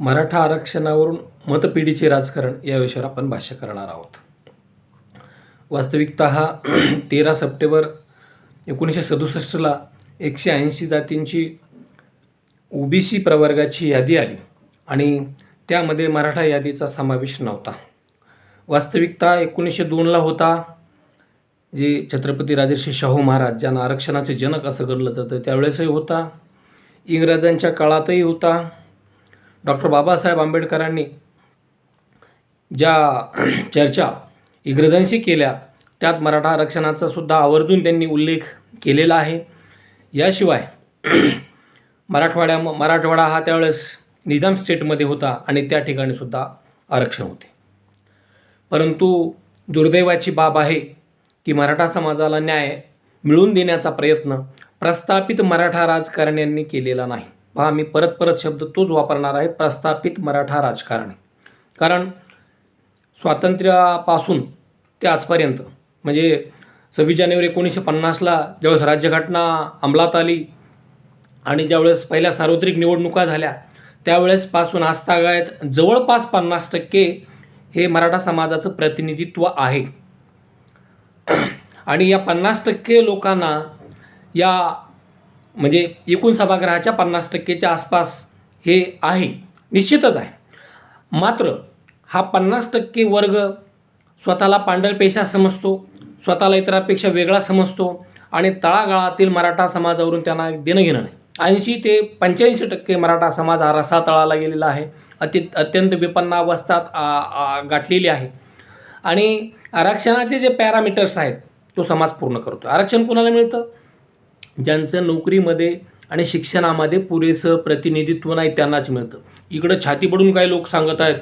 मराठा आरक्षणावरून मतपिढीचे राजकारण या विषयावर आपण भाष्य करणार आहोत. वास्तविकता हा तेरा सप्टेंबर एकोणीसशे सदुसष्टला एकशे ऐंशी जातींची ओबीसी प्रवर्गाची यादी आली आणि त्यामध्ये मराठा यादीचा समावेश नव्हता. वास्तविकता एकोणीसशे दोनला होता जे छत्रपती राजर्षी शाहू महाराज ज्यांना आरक्षणाचे जनक असं गणलं जातं त्यावेळेसही होता. इंग्रजांच्या काळातही होता. डॉक्टर बाबासाहेब आंबेडकरांनी ज्या चर्चा इंग्रजांशी केल्या त्यात मराठा आरक्षणाचा सुद्धा आवर्जून त्यांनी उल्लेख केलेला आहे. याशिवाय मराठवाड्या मराठवाडा हा त्यावेळेस निजाम स्टेटमध्ये होता आणि त्या ठिकाणी सुद्धा आरक्षण होते. परंतु दुर्दैवाची बाब आहे की मराठा समाजाला न्याय मिळवून देण्याचा प्रयत्न प्रस्थापित मराठा राजकारण्यांनी केलेला नाही. पहा मी परत परत शब्द तोच वापरणार आहे प्रस्थापित मराठा राजकारणी. कारण स्वातंत्र्यापासून ते आजपर्यंत म्हणजे सव्वीस जानेवारी एकोणीसशे पन्नासला ज्यावेळेस राज्यघटना अंमलात आली आणि ज्यावेळेस पहिल्या सार्वत्रिक निवडणुका झाल्या त्यावेळेसपासून आजतागायत जवळपास पन्नास टक्के हे मराठा समाजाचं प्रतिनिधित्व आहे. आणि या पन्नास टक्के लोकांना या म्हणजे एकूण सभागृहाच्या पन्नास टक्केच्या आसपास हे आहे. निश्चितच आहे. मात्र हा पन्नास टक्के वर्ग स्वतःला पांढरपेशा समजतो स्वतःला इतरांपेक्षा वेगळा समजतो आणि तळागाळातील मराठा समाजावरून त्यांना देणं घेणं नाही. ऐंशी ते पंच्याऐंशी टक्के मराठा समाज हा रसा तळाला गेलेला आहे. अति अत्यंत विपन्नावस्थात अवस्थात गाठलेली आहे. आणि आरक्षणाचे जे पॅरामीटर्स आहेत तो समाज पूर्ण करतो आरक्षण कोणाला मिळतं? ज्यांचं नोकरीमध्ये आणि शिक्षणामध्ये पुरेसं प्रतिनिधित्व नाही त्यांनाच मिळतं. इकडं छाती पडून काही लोक सांगत आहेत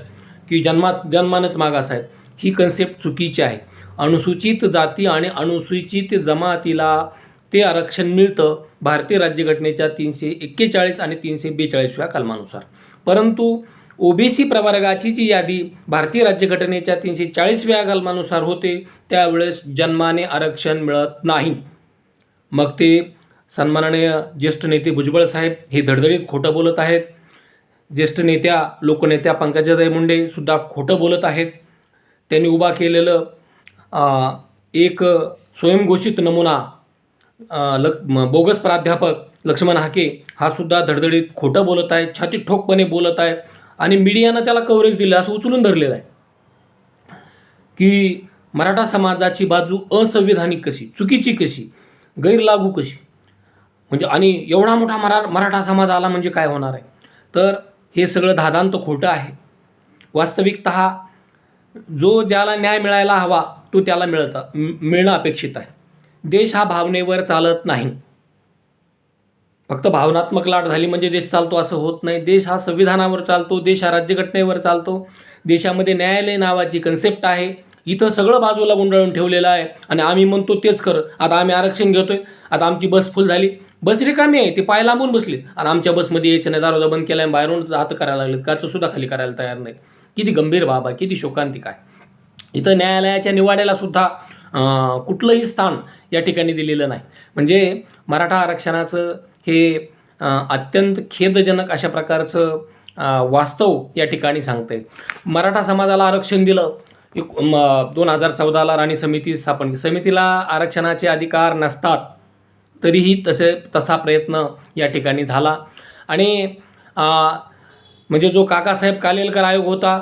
की जन्माच जन्मानंच मागास आहेत. ही कन्सेप्ट चुकीची आहे. अनुसूचित जाती आणि अनुसूचित जमातीला ते आरक्षण मिळतं भारतीय राज्यघटनेच्या तीनशे एक्केचाळीस आणि तीनशे बेचाळीसव्या कलमानुसार. परंतु ओबीसी प्रवर्गाची जी यादी भारतीय राज्यघटनेच्या तीनशे चाळीसव्या कलमानुसार होते त्यावेळेस जन्माने आरक्षण मिळत नाही. मग ते सन्माननीय ज्येष्ठ नेते भुजबळ साहेब हे धडधडीत खोटं बोलत आहेत. ज्येष्ठ नेत्या लोकनेत्या पंकजाताई मुंडे सुद्धा खोटं बोलत आहेत. त्यांनी उभा केलेलं एक स्वयंघोषित नमुना लक म- बोगस प्राध्यापक लक्ष्मण हाके हा सुद्धा धडधडीत खोटं बोलत आहे छाती ठोकपणे बोलत आहे आणि मीडियानं त्याला कव्हरेज दिलं असं उचलून धरलेलं आहे. की मराठा समाजाची बाजू असंविधानिक कशी चुकीची कशी गैरलागू कशी? म्हणजे आणि एवढा मोठा मरा मराठा समाज आला म्हणजे काय होणार आहे? तर हे सगळं धादांत खोटं आहे. वास्तविकत जो ज्याला न्याय मिळायला हवा तो त्याला मिळत मिळणं अपेक्षित आहे. देश हा भावनेवर चालत नाही. फक्त भावनात्मक लाट झाली म्हणजे देश चालतो असं होत नाही. देश हा संविधानावर चालतो देश हा राज्यघटनेवर चालतो. देशामध्ये न्यायालय नावाची कन्सेप्ट आहे. इथं सगळं बाजूला गुंडाळून ठेवलेलं आहे. आणि आम्ही म्हणतो तेच खरं. आता आम्ही आरक्षण घेतोय. आता आमची बस फुल झाली. बस रिकामी आहे ते पाय लांबून बसले आणि आमच्या बसमध्ये यायचं नाही दारोदा बंद केला बाहेरून हात करायला लागले काचं सुद्धा खाली करायला तयार नाही किती गंभीर बाब आहे किती शोकांतिक आहे इथं न्यायालयाच्या निवाड्याला सुद्धा कुठलंही स्थान या ठिकाणी दिलेलं नाही. म्हणजे मराठा आरक्षणाचं हे अत्यंत खेदजनक अशा प्रकारचं वास्तव या ठिकाणी सांगते मराठा समाजाला आरक्षण दिलं दोन हजार चौदाला राणी समिती स्थापन समितीला आरक्षणाचे अधिकार नसतात. तरीही तसे तसा प्रयत्न या ठिकाणी झाला. आणि म्हणजे जो काकासाहेब कालेलकर आयोग होता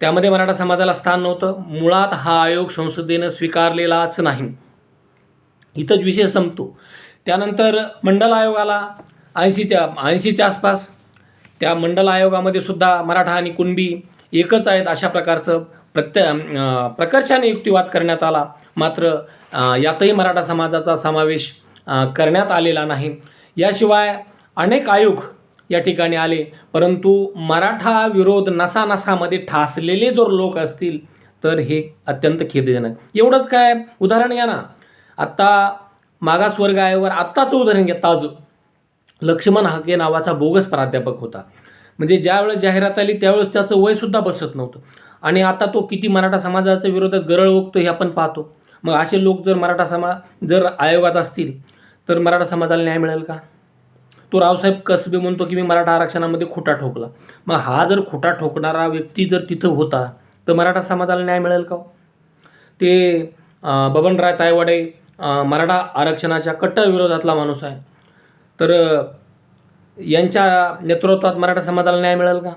त्यामध्ये मराठा समाजाला स्थान नव्हतं. मुळात हा आयोग संसदेनं स्वीकारलेलाच नाही. इथंच विषय संपतो. त्यानंतर मंडल आयोग आला ऐंशीच्या ऐंशीच्या आसपास. त्या मंडल आयोगामध्ये सुद्धा मराठा आणि कुणबी एकच आहेत अशा प्रकारचं प्रत्य प्रकर्षाने युक्तिवाद करण्यात आला. मात्र यातही मराठा समाजाचा समावेश करण्यात आलेला नाही. याशिवाय अनेक आयोग या ठिकाणी आले. परंतु मराठा विरोध नसानसामध्ये ठासलेले जर लोक असतील तर हे अत्यंत खेदजनक. एवढंच काय? उदाहरण घ्या ना. आत्ता मागासवर्ग आयोगावर आत्ताचं उदाहरण घ्या ताजं. लक्ष्मण हाके नावाचा बोगस प्राध्यापक होता. म्हणजे ज्यावेळेस जाहिरात आली त्यावेळेस त्याचं वयसुद्धा बसत नव्हतं. आणि आता तो किती मराठा समाजाच्या विरोधात गरळ ओकतो हे आपण पाहतो. मग असे लोक जर मराठा समाज जर आयोगात असतील तर मराठा समाजाला न्याय मिळेल का? तो रावसाहेब कसबे म्हणतो की मी मराठा आरक्षणामध्ये खोटा ठोकला. मग हा जर खोटा ठोकणारा व्यक्ती जर तिथं होता तर मराठा समाजाला न्याय मिळेल का हो? ते बबनराय तायवाडे मराठा आरक्षणाच्या कट्टर विरोधातला माणूस आहे. तर यांच्या नेतृत्वात मराठा समाजाला न्याय मिळेल का?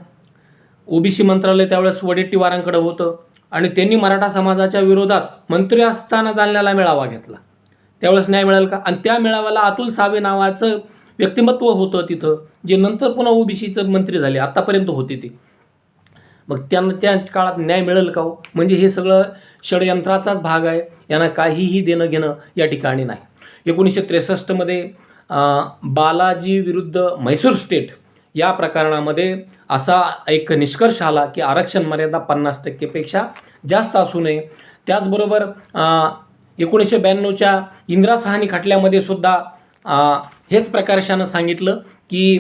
ओबीसी मंत्रालय त्यावेळेस वडेट्टीवारांकडे होतं आणि त्यांनी मराठा समाजाच्या विरोधात मंत्री असताना जालन्याला मेळावा घेतला. त्यावेळेस न्याय मिळेल का? आणि त्या मेळाव्याला अतुल सावे नावाचं व्यक्तिमत्व होतं तिथं जे नंतर पुन्हा ओबीसीचं मंत्री झाले आत्तापर्यंत होते ते. मग त्यांना त्या काळात न्याय मिळेल का हो? म्हणजे हे सगळं षडयंत्राचाच भाग आहे. यांना काहीही देणं घेणं या ठिकाणी नाही. एकोणीसशे त्रेसष्टमध्ये बालाजी विरुद्ध म्हैसूर स्टेट या प्रकरणामध्ये असा एक निष्कर्ष आला की आरक्षण मर्यादा पन्नास टक्केपेक्षा जास्त असू नये. त्याचबरोबर एकोणीसशे ब्याण्णवच्या इंदिरा सहानी खटल्यामध्ये सुद्धा हेच प्रकर्षानं सांगितलं की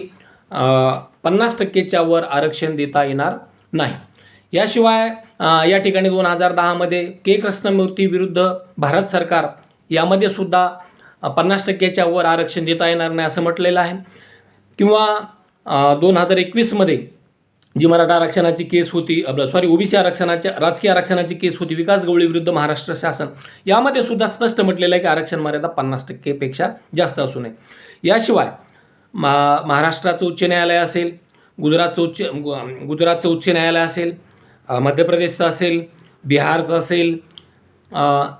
पन्नास टक्केच्या वर आरक्षण देता येणार नाही. याशिवाय या ठिकाणी दोन हजार दहामध्ये के. कृष्णमूर्ती विरुद्ध भारत सरकार यामध्ये सुद्धा पन्नास टक्क्याच्या वर आरक्षण देता येणार नाही असं म्हटलेलं आहे. किंवा दोन हजार एकवीसमध्ये जी मराठा आरक्षणाची केस होती आपलं सॉरी ओबीसी आरक्षणाच्या राजकीय आरक्षणाची केस होती विकास गवळी विरुद्ध महाराष्ट्र शासन. यामध्ये सुद्धा स्पष्ट म्हटलेलं आहे की आरक्षण मर्यादा पन्नास टक्केपेक्षा जास्त असू नये. याशिवाय मा महाराष्ट्राचं उच्च न्यायालय असेल गुजरातचं उच्च गुजरातचं उच्च न्यायालय असेल मध्य प्रदेशचं असेल बिहारचं असेल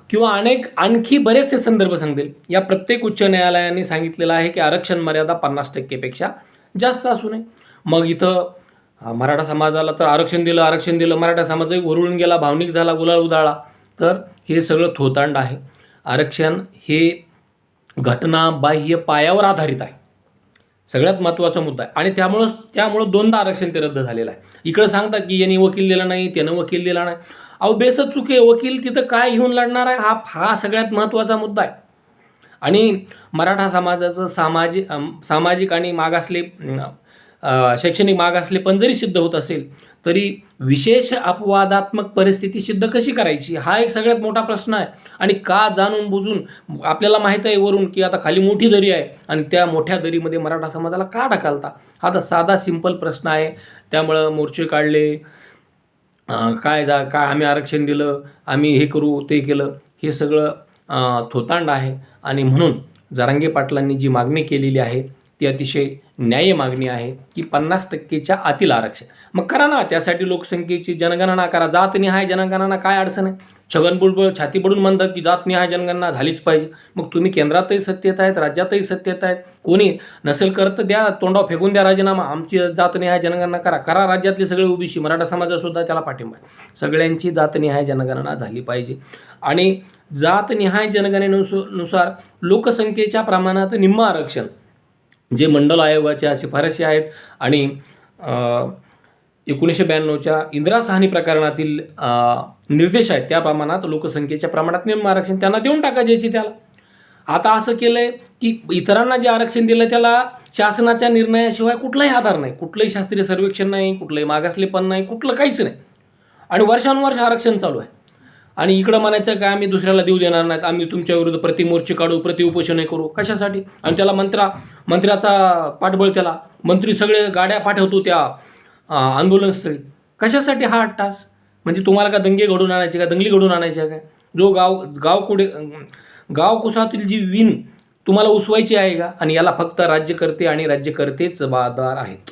किंवा अनेक आणखी बरेचसे संदर्भ सांगतील. या प्रत्येक उच्च न्यायालयाने सांगितलेलं आहे की आरक्षण मर्यादा पन्नास टक्केपेक्षा जास्त असू नये. मग इथं मराठा समाजाला तर आरक्षण दिलं आरक्षण दिलं. मराठा समाजही उरळून गेला भावनिक झाला गुलाल उधाळा तर हे सगळं थोतांड आहे. आरक्षण हे घटना बाह्य पायावर आधारित आहे. सगळ्यात महत्त्वाचा मुद्दा आहे. आणि त्यामुळं त्यामुळं दोनदा आरक्षण ते रद्द झालेलं आहे. इकडं सांगतात की यांनी वकील दिला नाही त्यानं वकील दिला नाही. अहो बेसच चुके वकील तिथं काय घेऊन लढणार आहे? हा हा सगळ्यात महत्त्वाचा मुद्दा आहे. आणि मराठा समाजाचं सामाजिक सामाजिक आणि मागासले शैक्षणिक मागासले पण जरी सिद्ध होत असेल तरी विशेष अपवादात्मक परिस्थिती सिद्ध कशी करायची? हा एक सगळ्यात मोठा प्रश्न आहे. आणि का जाणून बुजून आपल्याला माहीत आहे वरून की आता खाली मोठी दरी आहे आणि त्या मोठ्या दरीमध्ये मराठा समाजाला का ढकलता? हा तर साधा सिंपल प्रश्न आहे. त्यामुळं मोर्चे काढले. काय जा काय आम्ही आरक्षण दिलं आम्ही हे करू ते केलं हे सगळं थोतांड आहे. आणि म्हणून जरांगे पाटलांनी जी मागणी केलेली आहे ती अतिशय न्याय्य मागणी आहे की पन्नास टक्केच्या आतील आरक्षण. मग करा ना त्यासाठी लोकसंख्येची जनगणना करा. जातनिहाय जनगणना काय अडचण आहे? छगन भुजबळ छाती पडून म्हणतात की जातनिहाय जनगणना झालीच पाहिजे. मग तुम्ही केंद्रातही सत्तेत आहेत राज्यातही सत्तेत आहेत. कोणी नसेल करत द्या तोंडाव फेकून द्या राजीनामा. आमची जातनिहाय जनगणना करा. करा राज्यातले सगळे ओबीसी. मराठा समाजासुद्धा त्याला पाठिंबा आहे. सगळ्यांची जातनिहाय जनगणना झाली पाहिजे. आणि जातनिहाय जनगणनेनुस- नुसार लोकसंख्येच्या प्रमाणात निम्म आरक्षण जे मंडल आयोगाच्या शिफारशी आहेत आणि एकोणीसशे ब्याण्णवच्या इंदिरा साहनी प्रकरणातील निर्देश आहेत. त्या प्रमाणात लोकसंख्येच्या प्रमाणात निम्न आरक्षण त्यांना देऊन टाकायचे त्याला. आता असं केलं आहे की इतरांना जे आरक्षण दिलं त्याला शासनाच्या निर्णयाशिवाय कुठलाही आधार नाही. कुठलंही शास्त्रीय सर्वेक्षण नाही कुठलंही मागासलेपण नाही कुठलं काहीच नाही. आणि वर्षानुवर्ष आरक्षण चालू आहे. आणि इकडं म्हणायचं काय आम्ही दुसऱ्याला देऊ देणार नाहीत आम्ही तुमच्या विरुद्ध प्रतिमोर्चे काढू प्रतिउपोषणे करू. कशासाठी? आणि त्याला मंत्रा मंत्र्याचा पाठबळ त्याला. मंत्री सगळे गाड्या पाठवतो त्या आंदोलनस्थळी कशासाठी हा आठ तास म्हणजे तुम्हाला का दंगे घडून आणायचे का? दंगली घडून आणायची काय जो गाव गाव कुठे गाव कुसातील जी विण तुम्हाला उसवायची आहे का? आणि याला फक्त राज्यकर्ते आणि राज्यकर्तेच जबाबदार आहेत.